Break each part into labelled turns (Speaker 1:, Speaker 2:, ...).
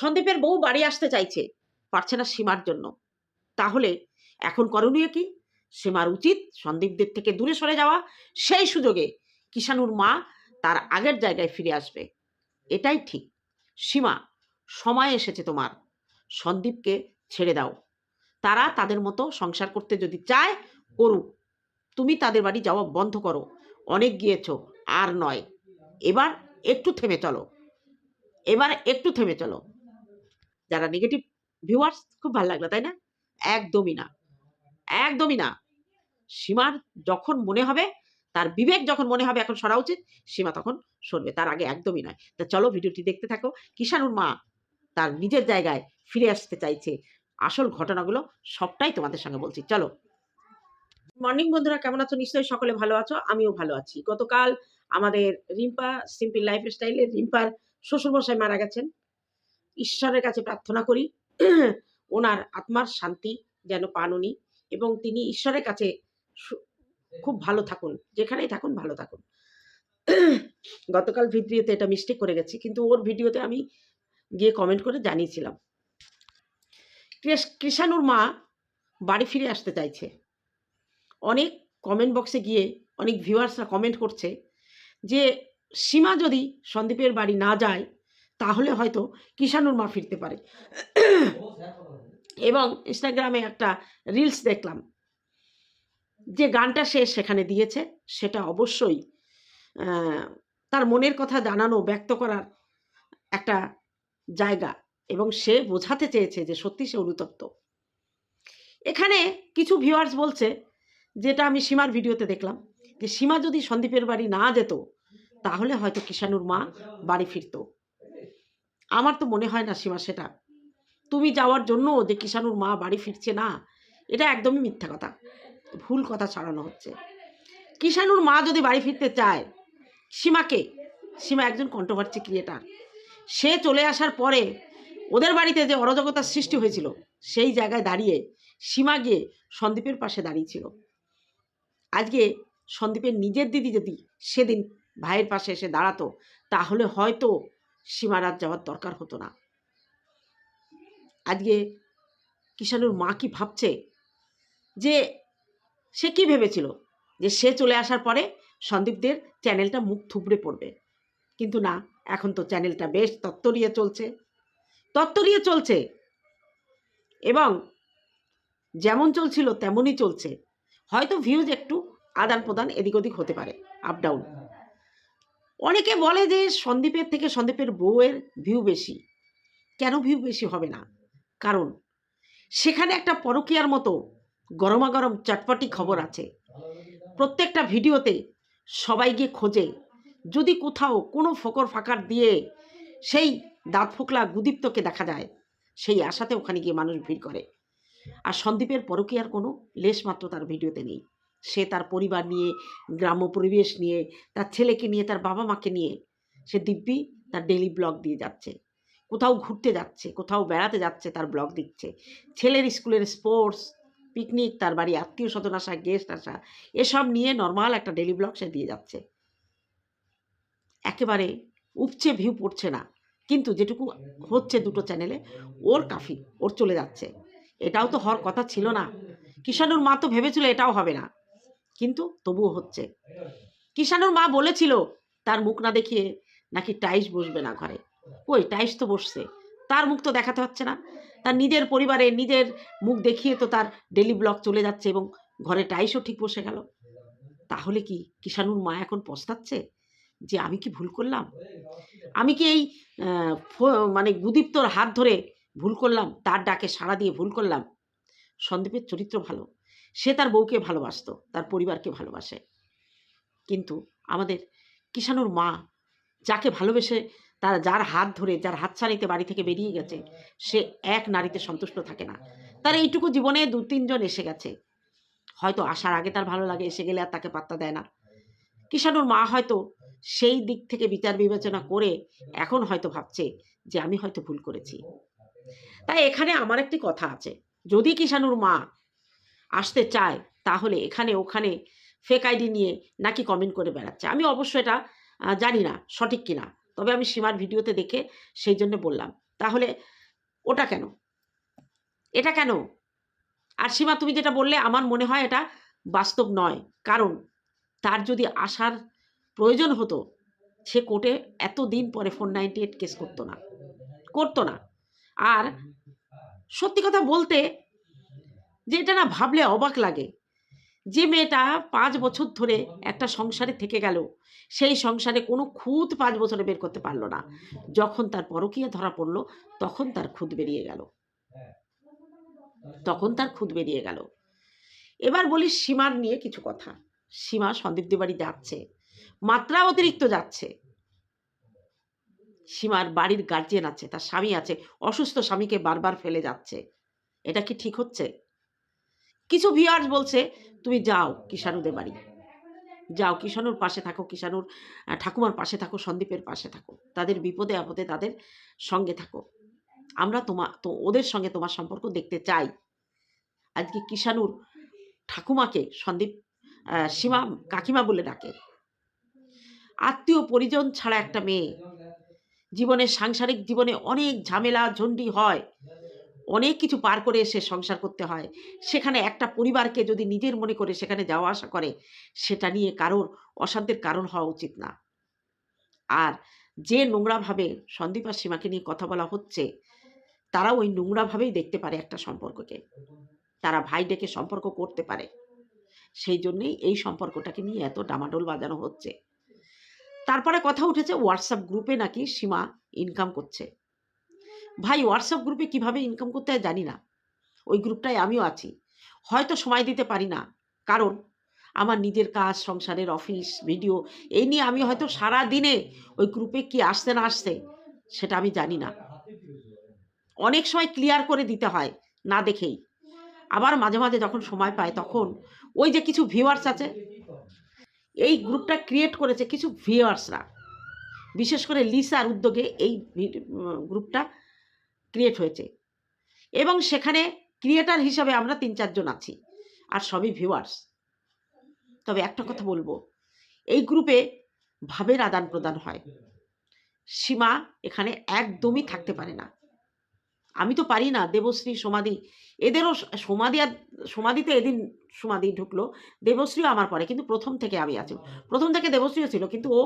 Speaker 1: সন্দীপের বউ বাড়ি আসতে চাইছে, পারছে না সীমার জন্য। তাহলে এখন করণীয় কি? সীমার উচিত সন্দীপদের থেকে দূরে সরে যাওয়া। সেই সুযোগে কিষাণুর মা তার আগের জায়গায় ফিরে আসবে। এটাই ঠিক। সীমা, সময় এসেছে তোমার। সন্দীপকে ছেড়ে দাও। তারা তাদের মতো সংসার করতে যদি চায়, করুক। তুমি তাদের বাড়ি যাওয়া বন্ধ করো। অনেক গিয়েছো, আর নয়। এবার একটু থেমে চলো। এবার একটু থেমে চলো। যারা নেগেটিভ ভিউয়ার্স খুব ভালো লাগল, তাই না? একদমই না। একদমই না। সীমার যখন মনে হবে, তার বিবেক যখন মনে হবে এখন সরা উচিত, সীমা তখন সরবে। তার আগে একদমই নয়। তা চলো ভিডিওটি দেখতে থাকো। কিষানুর মা তার নিজের জায়গায় ফিরে আসতে চাইছে। আসল ঘটনাগুলো সবটাই তোমাদের সঙ্গে বলছি। চলো। মর্নিং বন্ধুরা, কেমন আছো? নিশ্চয়ই সকলে ভালো আছো, আমিও ভালো আছি। গতকাল আমাদের রিম্পা, সিম্পল লাইফ স্টাইলে রিম্পার শ্বশুরমশাই মারা গেছেন। ঈশ্বরের কাছে প্রার্থনা করি, ওনার আত্মার শান্তি যেন পান উনি এবং তিনি ঈশ্বরের কাছে খুব ভালো থাকুন, যেখানেই থাকুন ভালো থাকুন। গতকাল ভিডিওতে এটা মিস্টেক করে গেছি, কিন্তু ওর ভিডিওতে আমি গিয়ে কমেন্ট করে জানিয়েছিলাম। কৃষ- কৃষাণুর মা বাড়ি ফিরে আসতে চাইছে। অনেক কমেন্ট বক্সে গিয়ে অনেক ভিউয়ার্সরা কমেন্ট করছে যে, সীমা যদি সন্দীপের বাড়ি না যায় তাহলে হয়তো কিষাণুর মা ফিরতে পারে। এবং ইনস্টাগ্রামে একটা রিলস দেখলাম। যে গানটা সে সেখানে দিয়েছে, সেটা অবশ্যই তার মনের কথা জানানো, ব্যক্ত করার একটা জায়গা। এবং সে বোঝাতে চেয়েছে যে সত্যি সে অনুতপ্ত। এখানে কিছু ভিউয়ার্স বলছে, যেটা আমি সীমার ভিডিওতে দেখলাম, যে সীমা যদি সন্দীপের বাড়ি না যেত, তাহলে হয়তো কিষাণুর মা বাড়ি ফিরতো। আমার তো মনে হয় না সীমা সেটা। তুমি যাওয়ার জন্য যে কিষাণুর মা বাড়ি ফিরছে না। এটা একদমই মিথ্যা কথা। ভুল কথা ছড়ানো হচ্ছে। কিষাণুর মা যদি বাড়ি ফিরতে চায়, সীমাকে, সীমা একজন কন্ট্রোভার্সি ক্রিয়েটার সে চলে আসার পরে ওদের বাড়িতে যে অরাজকতার সৃষ্টি হয়েছিল, সেই জায়গায় দাঁড়িয়ে সীমা গিয়ে সন্দীপের পাশে দাঁড়িয়েছিল। আজকে সন্দীপের নিজের দিদি যদি সেদিন ভাইয়ের পাশে এসে দাঁড়াতো, তাহলে হয়তো সীমারাত যাওয়ার দরকার হতো না। আজকে কিষাণুর মা কি ভাবছে যে সে কি ভেবেছিল? যে সে চলে আসার পরে সন্দীপদের চ্যানেলটা মুখ থুবড়ে পড়বে। কিন্তু না, এখন তো চ্যানেলটা বেশ তত্তরিয়ে চলছে। তত্তরিয়ে চলছে। এবং যেমন চলছিল তেমনই চলছে। হয়তো ভিউজ একটু আদান প্রদান এদিক ওদিক হতে পারে আপ ডাউন অনেকে বলে যে সন্দীপের থেকে সন্দীপের বউয়ের ভিউ বেশি। কেন ভিউ বেশি হবে না? কারণ সেখানে একটা পরকীয়ার মতো গরমাগরম চটপটি খবর আছে। প্রত্যেকটা ভিডিওতে সবাই গিয়ে খোঁজে। যদি কোথাও কোনো ফকর ফাকার দিয়ে সেই দাঁত ফোকলা গুদীপ্তকে দেখা যায়, সেই আশাতে ওখানে গিয়ে মানুষ ভিড় করে। আর সন্দীপের পরকীয়ার কোনো লেশ মাত্র তার ভিডিওতে নেই। সে তার পরিবার নিয়ে, গ্রাম্য পরিবেশ নিয়ে, তার ছেলেকে নিয়ে, তার বাবা মাকে নিয়ে সে দিব্যি তার ডেলি ব্লগ দিয়ে যাচ্ছে। কোথাও ঘুরতে যাচ্ছে, কোথাও বেড়াতে যাচ্ছে, তার ব্লগ দিচ্ছে। ছেলের স্কুলের স্পোর্টস পিকনিক তার বাড়ি আত্মীয় স্বজন আসা গেস্ট আসা, এসব নিয়ে নর্মাল একটা ডেলি ব্লগ সে দিয়ে যাচ্ছে। একেবারে উপচে ভিউ পড়ছে না। কিন্তু যেটুকু হচ্ছে দুটো চ্যানেলে ওর কাফি ওর চলে যাচ্ছে। এটাও তো হওয়ার কথা ছিল না। কিষাণুর মা তো ভেবেছিল এটাও হবে না। কিন্তু তবুও হচ্ছে। কিষাণুর মা বলেছিল, তার মুখ না দেখিয়ে নাকি টাইস বসবে না ঘরে। ওই টাইস তো বসছে। তার মুখ তো দেখাতে হচ্ছে না। তার নিজের পরিবারে নিজের মুখ দেখিয়ে তো তার ডেলি ব্লগ চলে যাচ্ছে এবং ঘরে টাইসও ঠিক বসে গেল। তাহলে কি কিষাণুর মা এখন পস্তাচ্ছে? যে আমি কি ভুল করলাম? আমি কি এই মানে গুদীপ্তর হাত ধরে ভুল করলাম? তার ডাকে সাড়া দিয়ে ভুল করলাম? সন্দীপের চরিত্র ভালো। সে তার বউকে ভালোবাসতো, তার পরিবারকে ভালোবাসে। কিন্তু আমাদের কিষাণুর মা, যাকে ভালোবেসে তার যার হাত ধরে, যার হাত ছাড়িতে বাড়ি থেকে বেরিয়ে গেছে, সে এক নারীতে সন্তুষ্ট থাকে না। তার এইটুকু জীবনে দু, তিনজন এসে গেছে। হয়তো আসার আগে তার ভালো লাগে, এসে গেলে আর তাকে পাত্তা দেয় না। কিষাণুর মা হয়তো সেই দিক থেকে বিচার বিবেচনা করে এখন হয়তো ভাবছে যে আমি হয়তো ভুল করেছি। তাই এখানে আমার একটি কথা আছে। যদি কিষাণুর মা আসতে চায়, তাহলে এখানে ওখানে ফেক আইডি নিয়ে নাকি কমেন্ট করে বেড়াচ্ছে। আমি অবশ্য এটা জানি না সঠিক কিনা, তবে আমি সীমার ভিডিওতে দেখে সেই জন্য বললাম। তাহলে ওটা কেন? এটা কেন? আর সীমা, তুমি যেটা বললে, আমার মনে হয় এটা বাস্তব নয়। কারণ তার যদি আসার প্রয়োজন হতো, সে কোর্টে এত দিন পরে ফোর নাইনটি এইট কেস করতো না। করতো না। আর সত্যি কথা বলতে যে এটা না ভাবলে অবাক লাগে। যে মেয়েটা পাঁচ বছর ধরে একটা সংসারে থেকে গেল, সেই সংসারে কোনো খুঁত পাঁচ বছরে বের করতে পারল না। যখন তার পরকীয়া ধরা পড়ল, তখন তার খুদ বেরিয়ে গেল। তখন তার খুদ বেরিয়ে গেল। এবার বলি সীমার নিয়ে কিছু কথা। সীমা সন্দীপ বাড়ি যাচ্ছে, মাত্রা অতিরিক্ত যাচ্ছে। সীমার বাড়ির গার্জিয়ান আছে, তার স্বামী আছে, অসুস্থ স্বামীকে বারবার ফেলে যাচ্ছে। এটা কি ঠিক হচ্ছে? কিছু ভিউয়ার্স বলছে, তুমি যাও কিষাণুদের বাড়ি। যাও কিষাণুর পাশে থাকো, কিষাণুর ঠাকুমার পাশে থাকো, সন্দীপের পাশে থাকো। তাদের বিপদে আপদে তাদের সঙ্গে থাকো। আমরা তোমা, তো ওদের সঙ্গে তোমার সম্পর্ক দেখতে চাই। আজকে কিষাণুর ঠাকুমাকে সন্দীপ সীমা কাকিমা বলে ডাকে। আত্মীয় পরিজন ছাড়া একটা মেয়ে। জীবনে সাংসারিক জীবনে অনেক ঝামেলা, ঝন্ডি হয়। অনেক কিছু পার করে এসে সংসার করতে হয়। সেখানে একটা পরিবারকে যদি নিজের মনে করে সেখানে যাওয়া আসা করে, সেটা নিয়ে কারোর অশান্তির কারণ হওয়া উচিত না। আর যে নোংরাভাবে সন্দীপ আর সীমাকে নিয়ে কথা বলা হচ্ছে তারা ওই নোংরাভাবেই দেখতে পারে একটা সম্পর্ককে। তারা ভাই ডেকে সম্পর্ক করতে পারে। সেই জন্যেই এই সম্পর্কটাকে নিয়ে এত ডামাডোল বাজানো হচ্ছে। তারপরে কথা উঠেছে হোয়াটসঅ্যাপ গ্রুপে নাকি সীমা ইনকাম করছে। ভাই হোয়াটসঅ্যাপ গ্রুপে কীভাবে ইনকাম করতে হয় জানি না। ওই গ্রুপটায় আমিও আছি। হয়তো সময় দিতে পারি না। কারণ আমার নিজের কাজ, সংসারের অফিস ভিডিও এই নিয়ে আমি হয়তো সারা দিনে ওই গ্রুপে কি আসতে না আসতে সেটা আমি জানি না। অনেক সময় ক্লিয়ার করে দিতে হয়, না দেখেই। আবার মাঝে মাঝে যখন সময় পায় তখন ওই যে কিছু ভিউয়ার্স আছে, এই গ্রুপটা ক্রিয়েট করেছে কিছু ভিউয়ার্সরা বিশেষ করে লিসার উদ্যোগে এই গ্রুপটা ক্রিয়েট হয়েছে। এবং সেখানে ক্রিয়েটার হিসাবে আমরা তিন চারজন আছি, আর সবই ভিউয়ার্স তবে একটা কথা বলব, এই গ্রুপে ভাবের আদান প্রদান হয়। সীমা এখানে একদমই থাকতে পারে না। আমি তো পারি না, দেবশ্রী, সমাধি, এদেরও সমাধি আর, সমাধিতে এদিন সমাধি ঢুকলো, দেবশ্রীও আমার পরে, কিন্তু প্রথম থেকে আমি আছি। প্রথম থেকে দেবশ্রীও ছিল, কিন্তু ও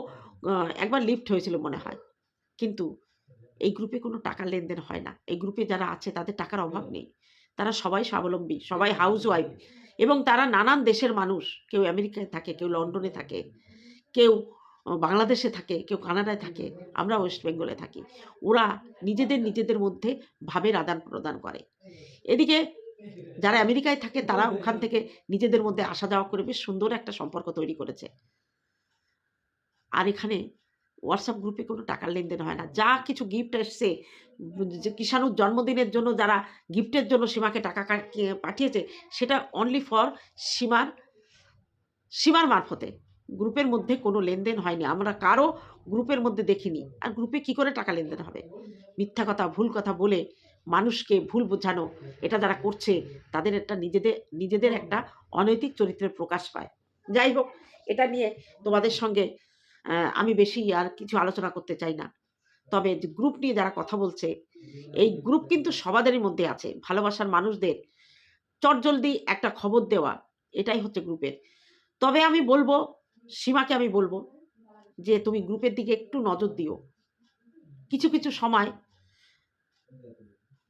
Speaker 1: একবার লিফট হয়েছিল মনে হয়। কিন্তু এই গ্রুপে কোনো টাকার লেনদেন হয় না। এই গ্রুপে যারা আছে তাদের টাকার অভাব নেই। তারা সবাই স্বাবলম্বী সবাই হাউস ওয়াইফ এবং তারা নানান দেশের মানুষ। কেউ আমেরিকায় থাকে কেউ লন্ডনে থাকে কেউ বাংলাদেশে থাকে কেউ কানাডায় থাকে আমরা ওয়েস্ট বেঙ্গলে থাকি। ওরা নিজেদের নিজেদের মধ্যে ভাবের আদান প্রদান করে। এদিকে যারা আমেরিকায় থাকে তারা ওখান থেকে নিজেদের মধ্যে আসা যাওয়া করে বেশ সুন্দর একটা সম্পর্ক তৈরি করেছে। আর এখানে হোয়াটসঅ্যাপ গ্রুপে কোনো টাকার লেনদেন হয় না। যা কিছু গিফট এসছে, যে কিষাণুর জন্মদিনের জন্য যারা গিফটের জন্য সীমাকে টাকা পাঠিয়েছে, সেটা অনলি ফর সীমার সীমার মারফতে। গ্রুপের মধ্যে কোনো লেনদেন হয়নি। আমরা কারও গ্রুপের মধ্যে দেখিনি। আর গ্রুপে কি করে টাকা লেনদেন হবে? মিথ্যা কথা, ভুল কথা বলে মানুষকে ভুল বোঝানো, এটা যারা করছে, তাদের একটা নিজেদের নিজেদের একটা অনৈতিক চরিত্রের প্রকাশ পায়। যাই হোক, এটা নিয়ে তোমাদের সঙ্গে আমি বেশি আর কিছু আলোচনা করতে চাই না। তবে গ্রুপ নিয়ে যারা কথা বলছে, এই গ্রুপ কিন্তু সবাদেরই মধ্যে আছে। ভালোবাসার মানুষদের চটজলদি একটা খবর দেওয়া, এটাই হচ্ছে গ্রুপের তবে আমি বলব, সীমাকে আমি বলব যে তুমি গ্রুপের দিকে একটু নজর দিও। কিছু কিছু সময়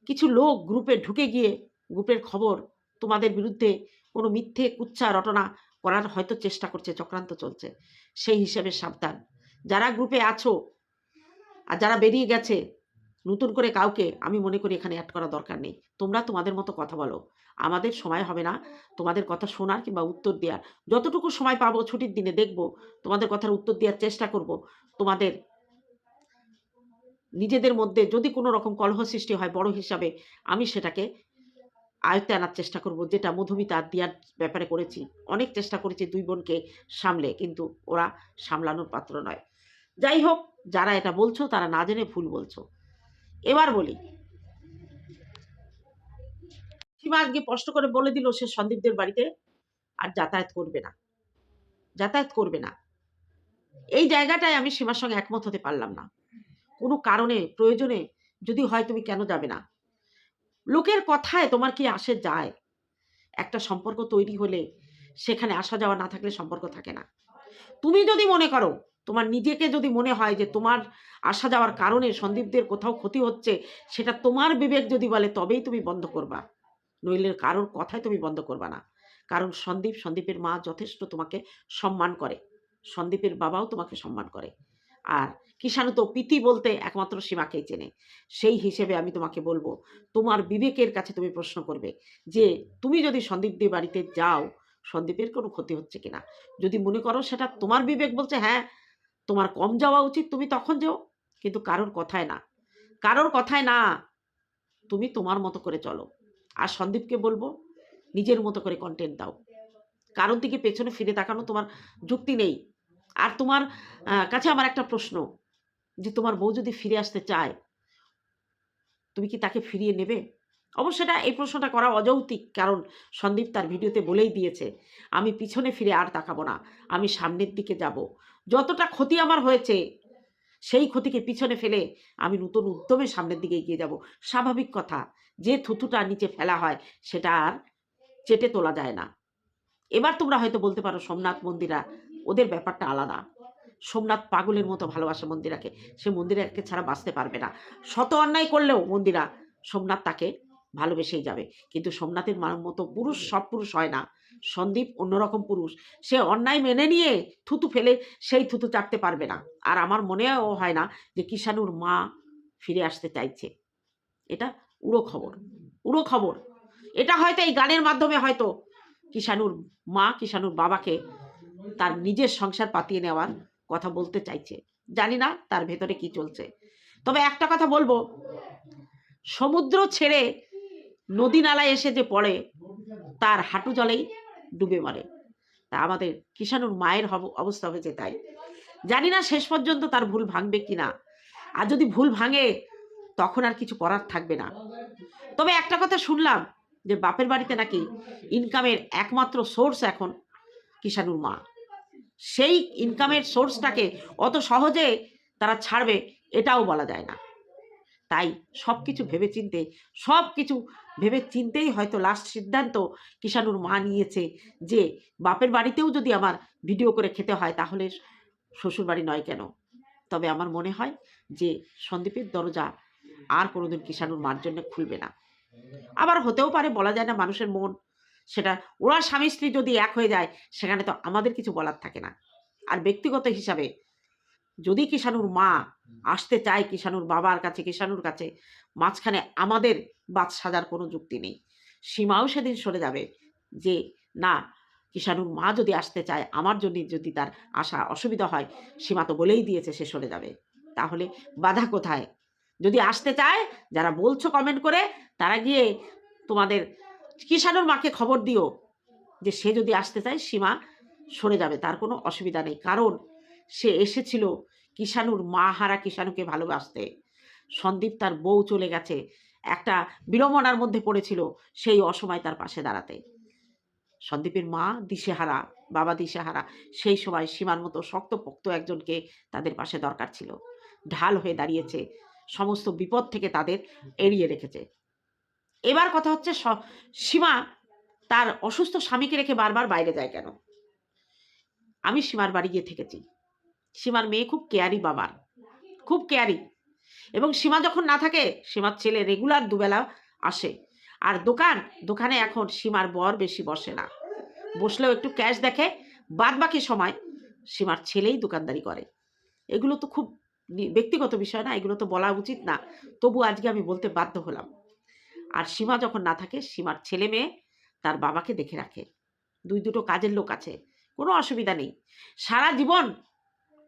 Speaker 1: কিছু লোক গ্রুপে ঢুকে গিয়ে গ্রুপের খবর তোমাদের বিরুদ্ধে কোনো মিথ্যে কুচ্ছা, রটনা করার হয়তো চেষ্টা করছে, চক্রান্ত চলছে। সেই হিসেবে সাবধান। যারা গ্রুপে আছো আর যারা বেরিয়ে গেছে, নতুন করে কাউকে আমি মনে করি এখানে অ্যাড করা দরকার নেই। তোমরা তোমাদের মতো কথা বলো। আমাদের সময় হবে না। তোমাদের কথা শোনার কিংবা উত্তর দেওয়ার যতটুকু সময় পাবো ছুটির দিনে দেখব, তোমাদের কথার উত্তর দেওয়ার চেষ্টা করব। তোমাদের নিজেদের মধ্যে যদি কোনো রকম কলহ সৃষ্টি হয় বড় হিসাবে, আমি সেটাকে আয়ত্তে আনার চেষ্টা করব, যেটা মধুমিতা দিয়ার ব্যাপারে করেছি। অনেক চেষ্টা করেছি দুই বোনকে সামলে, কিন্তু ওরা সামলানোর পাত্র নয়। যাই হোক, যারা এটা বলছো, তারা না জেনে ভুল বলছো। এবার বলি। সীমা আজকে স্পষ্ট করে বলে দিল সে সন্দীপদের বাড়িতে আর যাতায়াত করবে না। যাতায়াত করবে না। এই জায়গাটায় আমি সীমার সঙ্গে একমত হতে পারলাম না। কোনো কারণে, প্রয়োজনে যদি হয় তুমি কেন যাবে না? লোকের কথায় তোমার কি আসে যায়? একটা সম্পর্ক তৈরি হলে সেখানে আসা যাওয়া না থাকলে সম্পর্ক থাকে না। তুমি যদি মনে করো, তোমার নিজেকে যদি মনে হয় যে তোমার আসা যাওয়ার কারণে সন্দীপদের কোথাও ক্ষতি হচ্ছে, সেটা তোমার বিবেক যদি বলে, তবেই তুমি বন্ধ করবা। নইলে কারোর কথাই তুমি বন্ধ করবা না। কারণ সন্দীপ, সন্দীপের মা যথেষ্ট তোমাকে সম্মান করে। সন্দীপের বাবাও তোমাকে সম্মান করে। আর কিষাণু তো পিতি বলতে একমাত্র সীমাকেই চেনে। সেই হিসেবে আমি তোমাকে বলব, তোমার বিবেকের কাছে তুমি প্রশ্ন করবে যে, তুমি যদি সন্দীপদের বাড়িতে যাও, সন্দীপের কোনো ক্ষতি হচ্ছে কিনা? যদি মনে করো সেটা তোমার বিবেক বলছে হ্যাঁ তোমার কম যাওয়া উচিত, তুমি তখন যেও। কিন্তু কারোর কথায় না। কারোর কথায় না, তুমি তোমার মতো করে চলো। আর সন্দীপকে বলব, নিজের মতো করে কন্টেন্ট দাও। কারোর দিকে পেছনে ফিরে তাকানো তোমার যুক্তি নেই। আর তোমার কাছে আমার একটা প্রশ্ন, যে তোমার বউ যদি ফিরে আসতে চায়, তুমি কি তাকে ফিরিয়ে নেবে? অবশ্য এটা এই প্রশ্নটা করা অযৌক্তিক, কারণ সন্দীপ তার ভিডিওতে বলেই দিয়েছে, আমি পিছনে ফিরে আর তাকাবো না, আমি সামনের দিকে যাব। যতটা ক্ষতি আমার হয়েছে, সেই ক্ষতিকে পিছনে ফেলে আমি নতুন উদ্যমে সামনের দিকে এগিয়ে যাব। স্বাভাবিক কথা, যে থুতুটা নিচে ফেলা হয়, সেটা আর চেটে তোলা যায় না। এবার তোমরা হয়তো বলতে পারো, সোমনাথ মন্দিরা ওদের ব্যাপারটা আলাদা। সোমনাথ পাগলের মতো ভালোবাসে মন্দিরাকে। সে মন্দিরাকে ছাড়া বাঁচতে পারবে না। শত অন্যায় করলেও মন্দিরা সোমনাথ তাকে ভালোবেসেই যাবে। কিন্তু সোমনাথের মার মতো পুরুষ সব পুরুষ হয় না। সন্দীপ অন্যরকম পুরুষ। সে অন্যায় মেনে নিয়ে থুতু ফেলে সেই থুতু চাটতে পারবে না। আর আমার মনেও হয় না যে কিষানুর মা ফিরে আসতে চাইছে। এটা উড়ো খবর। উড়ো খবর। এটা হয়তো এই গানের মাধ্যমে হয়তো কিষানুর মা কিষানুর বাবাকে তার নিজের সংসার পাতিয়ে নেওয়ার কথা বলতে চাইছে। জানি না তার ভেতরে কি চলছে। তবে একটা কথা বলব, সমুদ্র ছেড়ে নদী নালায় এসে যে পড়ে, তার হাঁটু জলেই ডুবে মরে। তা আমাদের কিষানুর মায়ের অবস্থা হয়েছে তাই। জানি না শেষ পর্যন্ত তার ভুল ভাঙবে কিনা আর যদি ভুল ভাঙে, তখন আর কিছু করার থাকবে না। তবে একটা কথা শুনলাম যে বাপের বাড়িতে নাকি ইনকামের একমাত্র সোর্স এখন কিষানুর মা। সেই ইনকামের সোর্সটাকে অত সহজে তারা ছাড়বে, এটাও বলা যায় না। তাই সব কিছু ভেবে চিনতে সব কিছু ভেবে চিনতেই হয়তো লাস্ট সিদ্ধান্ত কিষানুর মা নিয়েছে যে, বাপের বাড়িতেও যদি আমার ভিডিও করে খেতে হয়, তাহলে শ্বশুর বাড়ি নয় কেন? তবে আমার মনে হয় যে, সন্দীপের দরজা আর কোনোদিন কিষানুর মার জন্য খুলবে না। আবার হতেও পারে, বলা যায় না মানুষের মন সেটা ওরা স্বামী স্ত্রী যদি এক হয়ে যায় সেখানে তো আমাদের কিছু বলার থাকে না। আর ব্যক্তিগত হিসাবে যদি কিষানুর মা আসতে চায় কিষানুর বাবার কাছে কিষানুর কাছে মাঝখানে আমাদের বাদ সাজার কোনো যুক্তি নেই। সীমাও সেদিন সরে যাবে যে না কিষানুর মা যদি আসতে চায় আমার জন্য যদি তার আসা অসুবিধা হয় সীমা তো বলেই দিয়েছে সে সরে যাবে। তাহলে বাধা কোথায়? যদি আসতে চায় যারা বলছো কমেন্ট করে তারা গিয়ে তোমাদের কিষানুর মাকে খবর দিও যে সে যদি আসতে চায়, সীমা সরে যাবে, তার কোনো অসুবিধা নেই। কারণ সে এসেছিল কিষানুর মা হারা কিষানুকে ভালোবাসতে। সন্দীপ তার বউ চলে গেছে। একটা বিড়ম্বনার মধ্যে পড়েছিল সেই অসময় তার পাশে দাঁড়াতে। সন্দীপের মা দিশেহারা, বাবা দিশেহারা, সেই সময় সীমার মতো শক্তপোক্ত একজনকে তাদের পাশে দরকার ছিল। ঢাল হয়ে দাঁড়িয়েছে। সমস্ত বিপদ থেকে তাদের এড়িয়ে রেখেছে। এবার কথা হচ্ছে সীমা তার অসুস্থ স্বামীকে রেখে বারবার বাইরে যায় কেন? আমি সীমার বাড়ি গিয়ে থেকেছি। সীমার মেয়ে খুব কেয়ারি বাবার, খুব কেয়ারি। এবং সীমা যখন না থাকে, সীমার ছেলে রেগুলার দুবেলা আসে। আর দোকান, দোকানে এখন সীমার বর বেশি বসে না। বসলেও একটু ক্যাশ দেখে বাদ বাকি সময় সীমার ছেলেই দোকানদারি করে। এগুলো তো খুব ব্যক্তিগত বিষয় না, এগুলো তো বলা উচিত না। তবু আজকে আমি বলতে বাধ্য হলাম। আর সীমা যখন না থাকে, সীমার ছেলে মেয়ে তার বাবাকে দেখে রাখে। দুই দুটো কাজের লোক আছে, কোনো অসুবিধা নেই। সারা জীবন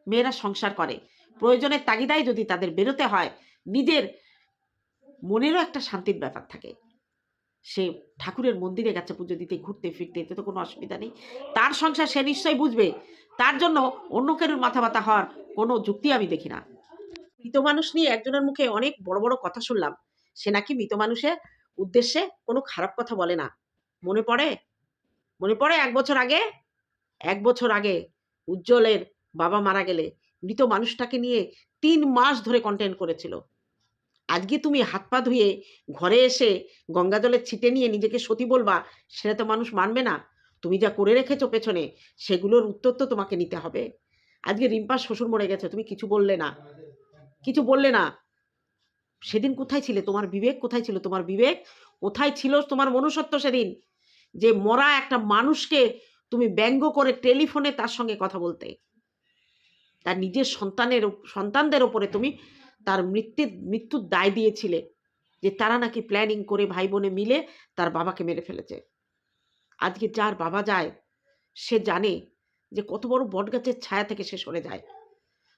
Speaker 1: মেয়েরা সংসার করে। প্রয়োজনের তাগিদায় যদি তাদের বেরোতে হয়, নিজের মনেরও একটা শান্তির ব্যাপার থাকে। সে ঠাকুরের মন্দিরে গেছে পুজো দিতে, ঘুরতে, ফিরতে, এতে তো কোনো অসুবিধা নেই। তার সংসার সে নিশ্চয়ই বুঝবে। তার জন্য অন্য কেউর মাথা ব্যথা হওয়ার কোনো যুক্তি আমি দেখি না। মৃত মানুষ নিয়ে একজনের মুখে অনেক বড় বড় কথা শুনলাম। সে নাকি মৃত মানুষের উদ্দেশ্যে কোনো খারাপ কথা বলে না। মনে পড়ে? মনে পড়ে এক বছর আগে? এক বছর আগে উজ্জ্বলের বাবা মারা গেলে মৃত মানুষটাকে নিয়ে তিন মাস ধরে কন্টেন্ট করেছিল। আজকে তুমি হাত পা ধুয়ে ঘরে এসে গঙ্গা জলের ছিটে নিয়ে নিজেকে সতী বলবা, সেটা তো মানুষ মানবে না। তুমি যা করে রেখেছো পেছনে, সেগুলোর উত্তর তো তোমাকে নিতে হবে। আজকে রিম্পার শ্বশুর মরে গেছে, তুমি কিছু বললে না। কিছু বললে না। সেদিন কোথায় ছিলে? তোমার বিবেক কোথায় ছিল? তোমার বিবেক কোথায় ছিল? তোমার মনুষ্যত্ব সেদিন? যে মরা একটা মানুষকে তুমি ব্যঙ্গ করে টেলিফোনে তার সঙ্গে কথা বলতে। তার নিজের সন্তানের সন্তানদের ওপরে তুমি তার মৃত্যুর মৃত্যুর দায় দিয়েছিলে যে তারা নাকি প্ল্যানিং করে ভাই বোনে মিলে তার বাবাকে মেরে ফেলেছে। আজকে যার বাবা যায়, সে জানে যে কত বড় বটগাছের ছায়া থেকে সে সরে যায়।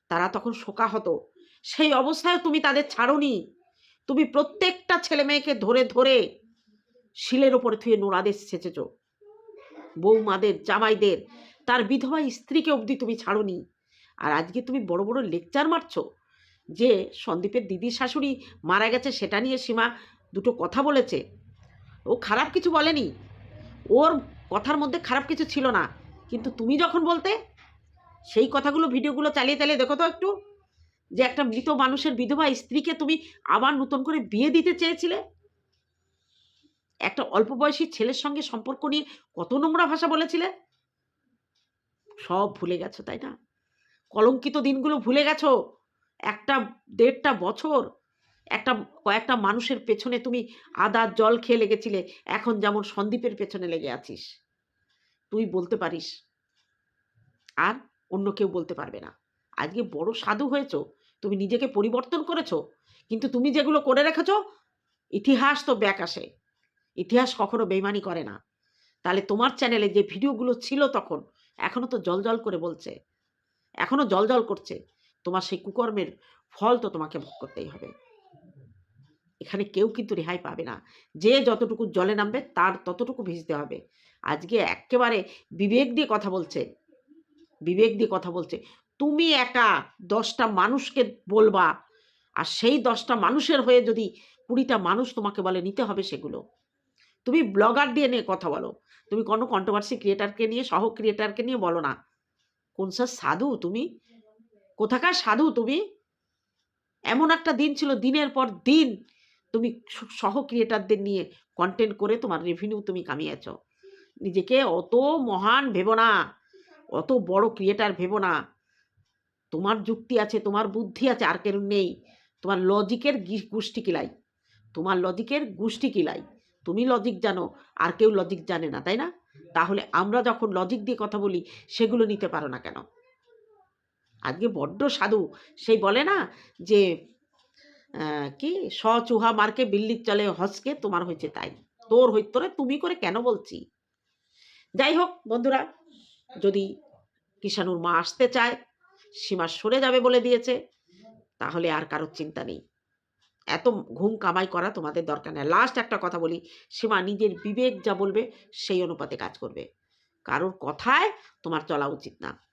Speaker 1: তারা তখন শোকাহত। সেই অবস্থায় তুমি তাদের ছাড়োনি। তুমি প্রত্যেকটা ছেলে মেয়েকে ধরে ধরে শিলের ওপরে থুয়ে নোড়াদের সেচেছ। বৌমাদের, জামাইদের, তার বিধবা স্ত্রীকে অবধি তুমি ছাড়োনি। আর আজকে তুমি বড় বড় লেকচার মারছো যে সন্দীপের দিদির শাশুড়ি মারা গেছে সেটা নিয়ে সীমা দুটো কথা বলেছে। ও খারাপ কিছু বলেনি। ওর কথার মধ্যে খারাপ কিছু ছিল না। কিন্তু তুমি যখন বলতে, সেই কথাগুলো, ভিডিওগুলো চালিয়ে চালিয়ে দেখো তো একটু। যে একটা মৃত মানুষের বিধবা স্ত্রীকে তুমি আবার নতুন করে বিয়ে দিতে চেয়েছিলে? একটা অল্প বয়সী ছেলের সঙ্গে সম্পর্ক নিয়ে কত নোংরা ভাষা বলেছিলে? সব ভুলে গেছো, তাই না? কলঙ্কিত দিনগুলো ভুলে গেছো? একটা দেড়টা বছর একটা কয়েকটা মানুষের পেছনে তুমি আদা জল খেয়ে লেগেছিলে, এখন যেমন সন্দীপের পেছনে লেগে আছিস। তুই বলতে পারিস। আর অন্য কেউ বলতে পারবে না। আজকে বড় সাধু হয়েছো তুমি নিজেকে পরিবর্তন করেছ, কিন্তু তুমি যেগুলো করে রেখেছো, ইতিহাস তো ব্যাক আসে। ইতিহাস কখনো বেইমানি করে না। তাহলে তোমার চ্যানেলে যে ভিডিওগুলো ছিল তখন, এখনও তো জল জল করে বলছে। এখনও জল জল করছে। তোমার সেই কুকর্মের ফল তো তোমাকে ভোগ করতেই হবে। এখানে কেউ কিন্তু রেহাই পাবে না। যে যতটুকু জলে নামবে, তার ততটুকু ভিজতে হবে। আজকে একেবারে বিবেক দিয়ে কথা বলছে। বিবেক দিয়ে কথা বলছে। তুমি একা দশটা মানুষকে বলবা। আর সেই দশটা মানুষের হয়ে যদি কুড়িটা মানুষ তোমাকে বলে, নিতে হবে সেগুলো। তুমি ব্লগার দিয়ে নিয়ে কথা বলো। তুমি কোনো কন্ট্রোভার্সি ক্রিয়েটারকে নিয়ে, সহ ক্রিয়েটারকে নিয়ে বলো না। কোন স্যার সাধু তুমি? কোথাকার সাধু তুমি? এমন একটা দিন ছিল, দিনের পর দিন তুমি সহ ক্রিয়েটারদের নিয়ে কন্টেন্ট করে তোমার রেভিনিউ তুমি কামিয়েছ। নিজেকে অত মহান ভেবো না। অত বড় ক্রিয়েটার ভেবো না। তোমার যুক্তি আছে, তোমার বুদ্ধি আছে, আর কেউ নেই। তোমার লজিকের গি- গুষ্টি কিলাই তোমার লজিকের গোষ্ঠী কিলাই তুমি লজিক জানো, আর কেউ লজিক জানে না, তাই না? তাহলে আমরা যখন লজিক দিয়ে কথা বলি, সেগুলো নিতে পারো না কেন? আজকে বড্ড সাধু। সেই বলে না যে কি স চুহা মার্কে বিল্লির চলে হসকে, তোমার হয়েছে তাই। তোর হই তোরে তুমি করে কেন বলছি? যাই হোক, বন্ধুরা, যদি কিষানুর মা আসতে চায় সীমা সরে যাবে বলে দিয়েছে। তাহলে আর কারোর চিন্তা নেই। এত ঘুম কামাই করা তোমাদের দরকার নেই। লাস্ট একটা কথা বলি, সীমা নিজের বিবেক যা বলবে, সেই অনুপাতে কাজ করবে। কারোর কথায় তোমার চলা উচিত না।